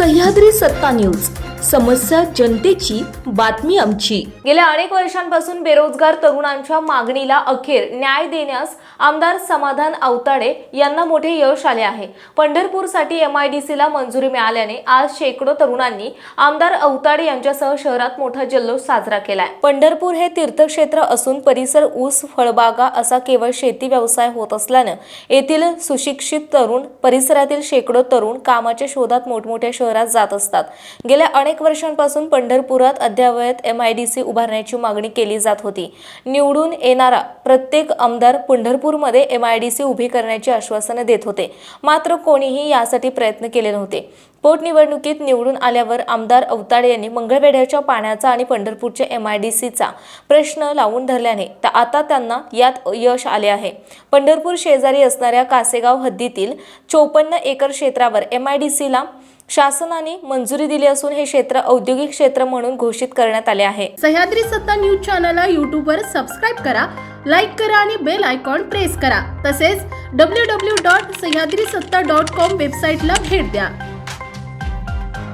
सह्याद्री सत्ता न्यूज. समस्या जनतेची बातमी आमची. गेल्या अनेक वर्षांपासून बेरोजगार तरुणांच्या मागणीला अखेर न्याय देण्यास आमदार समाधान अवताडे यांना मोठे यश आले आहे. पंढरपूरसाठी एम आय डी सीला मंजुरी मिळाल्याने आज शेकडो तरुणांनी आमदार अवताडे यांच्यासह शहरात मोठा जल्लोष साजरा केलाय. पंढरपूर हे तीर्थक्षेत्र असून परिसर ऊस फळबागा असा केवळ शेती व्यवसाय होत असल्यानं येथील सुशिक्षित तरुण परिसरातील शेकडो तरुण कामाच्या शोधात मोठमोठ्या शहरात जात असतात. गेल्या अनेक अनेक वर्षांपासून पंढरपुरात अद्ययावत सी उभारण्याची मागणी केली जात होती. निवडून येणारा प्रत्येक आमदार पंढरपूरमध्ये एम आय डी सी उभी करण्याची आश्वासनं देत होते. मात्र कोणीही यासाठी प्रयत्न केले नव्हते. पोटनिवडणुकीत निवडून आल्यावर आमदार अवताडे यांनी मंगळवेढ्याच्या पाण्याचा आणि पंढरपूरच्या एम आय डी सीचा प्रश्न लावून धरल्याने आता त्यांना यात यश आले आहे. पंढरपूर शेजारी असणाऱ्या कासेगाव हद्दीतील चोपन्न एकर क्षेत्रावर एम आय डी सीला शासनाने मंजुरी दिली असून हे क्षेत्र औद्योगिक क्षेत्र म्हणून घोषित करण्यात आले आहे. सह्याद्री सत्ता न्यूज चॅनलला यूट्यूबवर सबस्क्राईब करा लाईक करा आणि बेल आयकॉन प्रेस करा. तसेच डब्ल्यू डब्ल्यू डॉट सह्याद्री सत्ता डॉट कॉम वेबसाईटला भेट द्या.